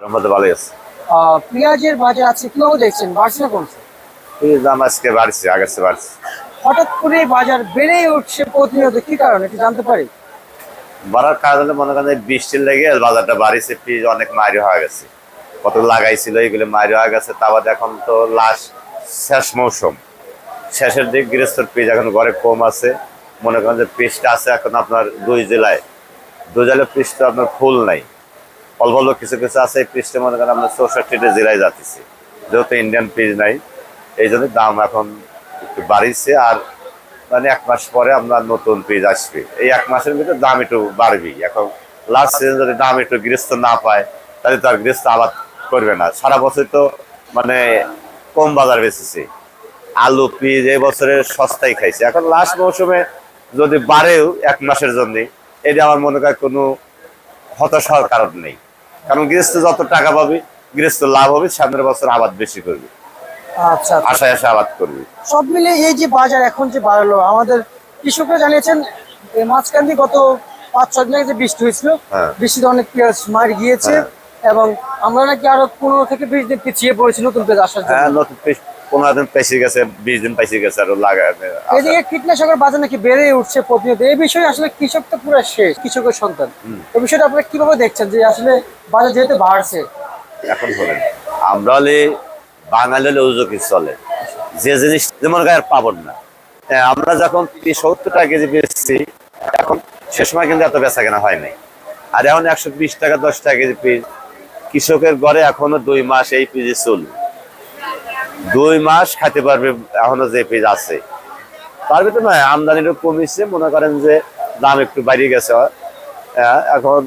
আমাদের ভালো আছে। পেঁয়াজের বাজার আছে কীভাবে দেখছেন? বাড়ছে না কমছে? এই দাম আজকে বাড়ছে আগের চেয়ে বাড়ছে। হঠাৎ করে বাজার বেড়ে উঠছে প্রতিনিয়ত কি কারণে একটু জানতে পারি? বাড়ার কারণে মনে করেন বৃষ্টির লেগে বাজারটা বাড়িছে পিস অনেক মারি হয়ে গেছে। কত লাগাইছিল এইগুলো মারি হয়ে গেছে তারপর এখন তো লাস্ট শেষ মৌসুম। শেষের দিক গৃহস্থর পিস এখন ঘরে কম আছে। মনে করেন যে পিসটা আছে এখন আপনার দুই জেলায়। দুই জেলায় পিস তো আপনার ফুল নাই। অল্প অল্প কিছু কিছু আছে পিসটা মনে করেন আপনার চৌষট্টিটা জেলায় যাচ্ছে। যেহেতু ইন্ডিয়ান পিস নাই, এই জন্য দাম এখন একটু বাড়িছে আর মানে এক মাস পরে আপনার নতুন পেজ আসবে। এই এক মাসের ভিতরে দাম একটু বাড়বে এখন লাস্ট সিজন যদি দাম একটু গৃহস্থ না পায়, তাহলে তার গৃহস্থ আবাদ করবে না। সারা বছর তো মানে কম বাজার বেচেছে। আলু পিজ এই বছরে সস্তায় খাইছে। এখন লাস্ট মৌসুমে যদি বাড়েও এক মাসের জন্য, এটা আমার মনে হয় কোনো হতাশ হওয়ার কারণ নেই। কারণ গৃহস্থ যত টাকা পাবে গৃহস্থ লাভ হবে সামনের বছর আবাদ বেশি করবে আচ্ছা আচ্ছা। আশায় আশা আবাদ করবে সব মিলে এই যে বাজার এখন যে বাড়লো আমাদের কৃষকরা জানিয়েছেন মাঝখান দিয়ে গত পাঁচ ছয় দিন আগে যে বৃষ্টি হয়েছিল হ্যাঁ। বৃষ্টিতে অনেক পেঁয়াজ মার গিয়েছে হ্যাঁ। এবং আমরা নাকি আরও পনেরো থেকে বিশ দিন পিছিয়ে পড়েছি নতুন পেঁয়াজ আসার জন্য হ্যাঁ নতুন পিস পনেরো দিন পেঁচে গেছে বিশ দিন পেঁচে গেছে আরও লাগা এদিকে কীটনাশকের বাজার নাকি বেড়ে উঠছে প্রতিনিয়ত এই বিষয়ে আসলে কৃষক তো পুরো শেষ কৃষকের সন্তান। এই বিষয়টা আপনারা কীভাবে দেখছেন যে আসলে বাজার যেহেতু বাড়ছে? এখন হলেন আমরা হলে বাঙালি হলে উজকি চলে। যে জিনিস যেমন গায়ের পাবন না। আমরা যখন সত্তর টাকা কেজি বেচছি এখন সে সময় কিন্তু এত বেচা কেনা হয় নাই। আর এখন একশো বিশ টাকা দশ টাকা কেজি পিস। কৃষকের ঘরে এখনও দুই মাস এই পিজি চল দুই মাস খাইতে পারবে এখনও যে পিস আছে। তার ভিতরে নয় আমদানিটা কমেছে মনে করেন যে দাম একটু বাড়িয়ে গেছে। হ্যাঁ, এখন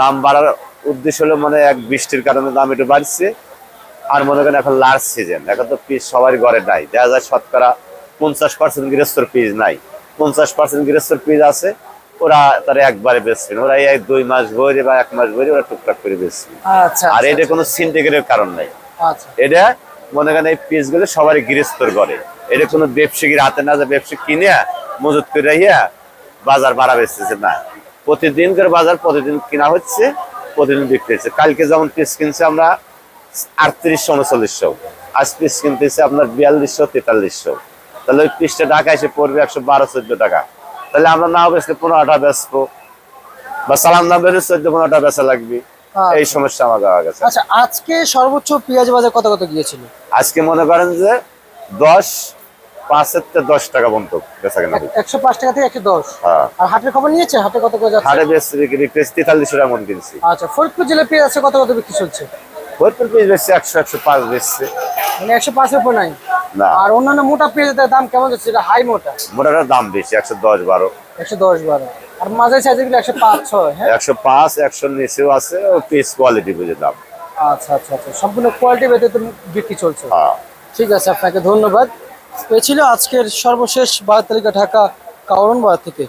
দাম বাড়ার উদ্দেশ্য হলো মানে এক বৃষ্টির কারণে দাম একটু বাড়ছে। আর মনে করেন এখন লাস্ট সিজন এখন তো পিস সবার ঘরে নাই। দেখা যায় শতকরা পঞ্চাশ পার্সেন্ট গৃহস্থর পিস নাই। পঞ্চাশ পার্সেন্ট গৃহস্থর পিস আছে ওরা তারা একবারে বেচবে ওরা এই দুই মাস ভরে বা এক মাস ভরে ওরা টুকটাক করে বেচবে আচ্ছা আর আচ্ছা, এটা কোনো সিন্ডিকেটের কারণ নাই। আচ্ছা এটা মনে করেন এই পিসগুলো সবারই গৃহস্থর করে এটা কোনো ব্যবসায়ীর হাতে না যে ব্যবসা কিনে মজুত করে রাখিয়া বাজার বাড়া বেচতেছে না। প্রতিদিন করে বাজার, প্রতিদিন কিনা হচ্ছে, প্রতিদিন বিক্রি হচ্ছে। কালকে যেমন পিস কিনছে আমরা আটত্রিশশো, উনচল্লিশশো। আজ পিস কিনতেছে আপনার বিয়াল্লিশশো, তেতাল্লিশশো। তাহলে ওই পিসটা ঢাকা এসে পড়বে একশো বারো, চোদ্দ টাকা। তাহলে আমরা না বেচলে পনেরোটা বেচবো। বা সালাম দাম বেরো চোদ্দ, পনেরোটা বেচা লাগবে। এই সমস্যা আমার দেওয়া গেছে। আচ্ছা আজকে সর্বোচ্চ পেঁয়াজ বাজার কত কত গিয়েছিল? আজকে মনে করেন যে দশ পাঁচের দশ টাকা পর্যন্ত বেচা কেনা একশো পাঁচ টাকা থেকে একশো দশ? হ্যাঁ। আর হাটের খবর নিয়েছে? হাটে কত করে যাচ্ছে? হাড়ে বেশ বিক্রি করছি তেতাল্লিশশো টাকা মন কিনছি। আচ্ছা ফরিদপুর পেঁয়াজ আছে কত কত বিক্রি চলছে? ফরিদপুর পিস বেশি একশো একশো পাঁচ মানে একশো পাঁচের উপর নাই? আর অন্যান্য মোটা পেঁয়াজের দাম কেমন যাচ্ছে? হাই মোটা। মোটাটার দাম বেশি একশো দশ বারো। একশো দশ বারো। আর মাঝারি সাইজেরগুলো একশো পাঁচ ছয় হ্যাঁ? একশো পাঁচ একশো নিচেও আছে ও পিস কোয়ালিটি বুঝে দাম। আচ্ছা আচ্ছা আচ্ছা। সম্পূর্ণ কোয়ালিটি ভেতরে তুমি বিক্রি চলছে। হ্যাঁ। ঠিক আছে আপনাকে ধন্যবাদ। এ ছিল আজকের সর্বশেষ বাজার তালিকা ঢাকা কাউরন বাজার থেকে।